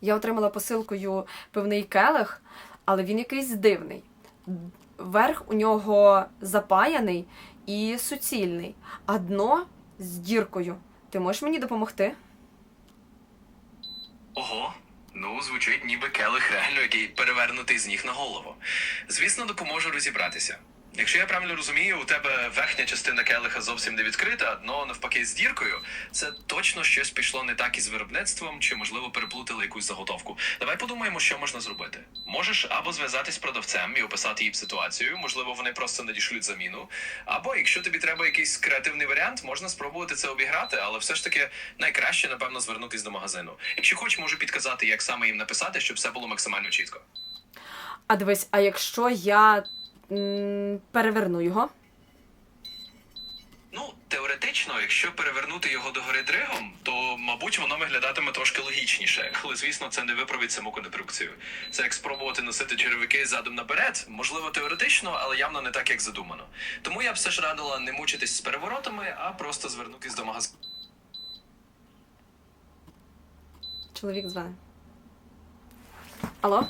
Я отримала посилкою пивний келих, але він якийсь дивний. Верх у нього запаяний і суцільний, а дно з діркою. Ти можеш мені допомогти? Ого. Ну, звучить ніби келих реально, який перевернутий з ніг на голову. Звісно, допоможу розібратися. Якщо я правильно розумію, у тебе верхня частина келиха зовсім не відкрита, дно навпаки з діркою. Це точно щось пішло не так із виробництвом, чи можливо переплутали якусь заготовку. Давай подумаємо, що можна зробити. Можеш або зв'язатись з продавцем і описати їм ситуацію, можливо, вони просто надішлють заміну. Або якщо тобі треба якийсь креативний варіант, можна спробувати це обіграти, але все ж таки найкраще, напевно, звернутись до магазину. Якщо хочеш, можу підказати, як саме їм написати, щоб все було максимально чітко. А дивись, а якщо я переверну його? Ну, теоретично, якщо перевернути його догори дригом, то мабуть воно виглядатиме трошки логічніше, але звісно, це не виправить саму конструкцію. Це як спробувати носити черевики задом наперед, можливо, теоретично, але явно не так, як задумано. Тому я б все ж радила не мучитись з переворотами, а просто звернутись до магазину. Чоловік дзвонить. Алло?